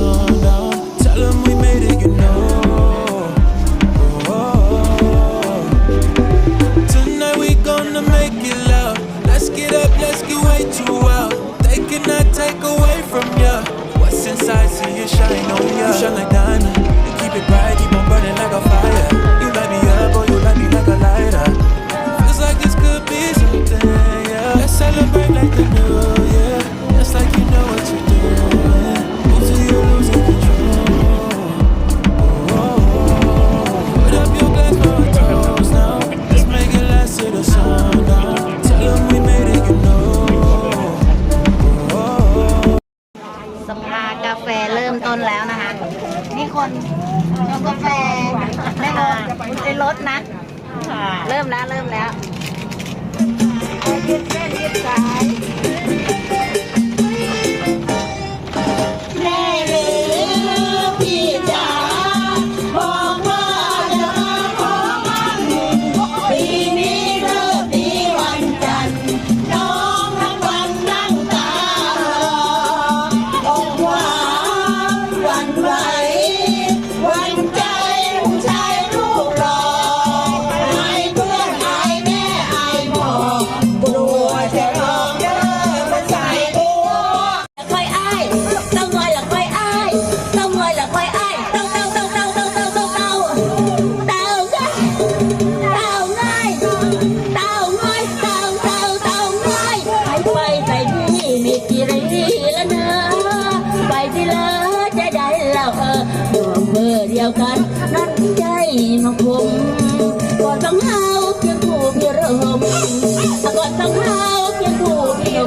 down, down. ต้นแล้วนะคะ นี่คนชงกาแฟได้เลยในรถนะ เริ่มแล้วเริ่มแล้ว นนั่นใจมาคมก็ต้องเฮาเพียงผู้เพียงเริ่มก็ต้องเฮาเพียงผู้เพียง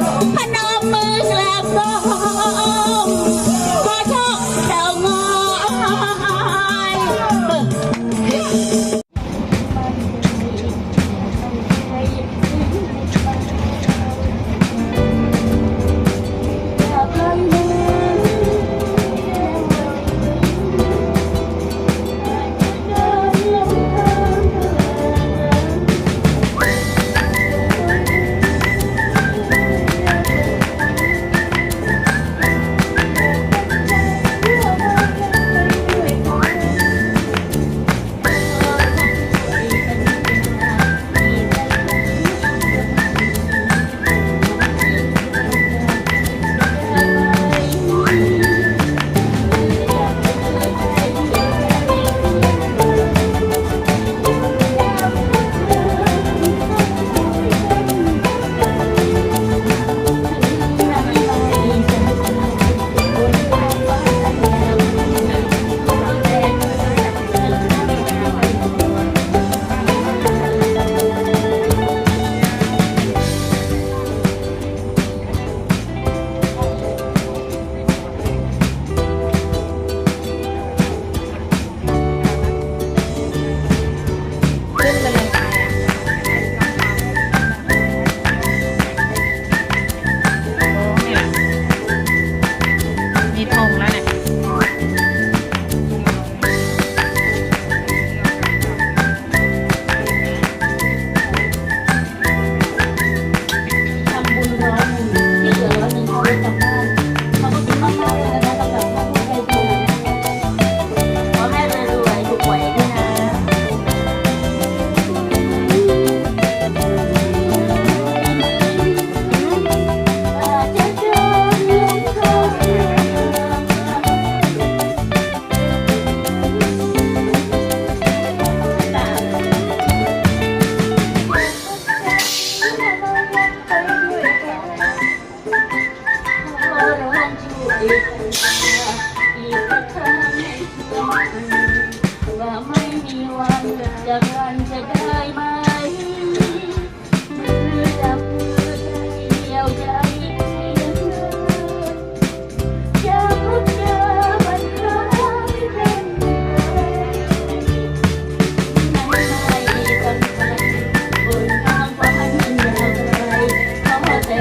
มีวันเลิจากกันจะได้ไหมมือจัมือใจเดียวใจอยาพบเจอมันคล้ายเป็นไงไม่ต้องไปบนทางฝันยาวไกลขอแต่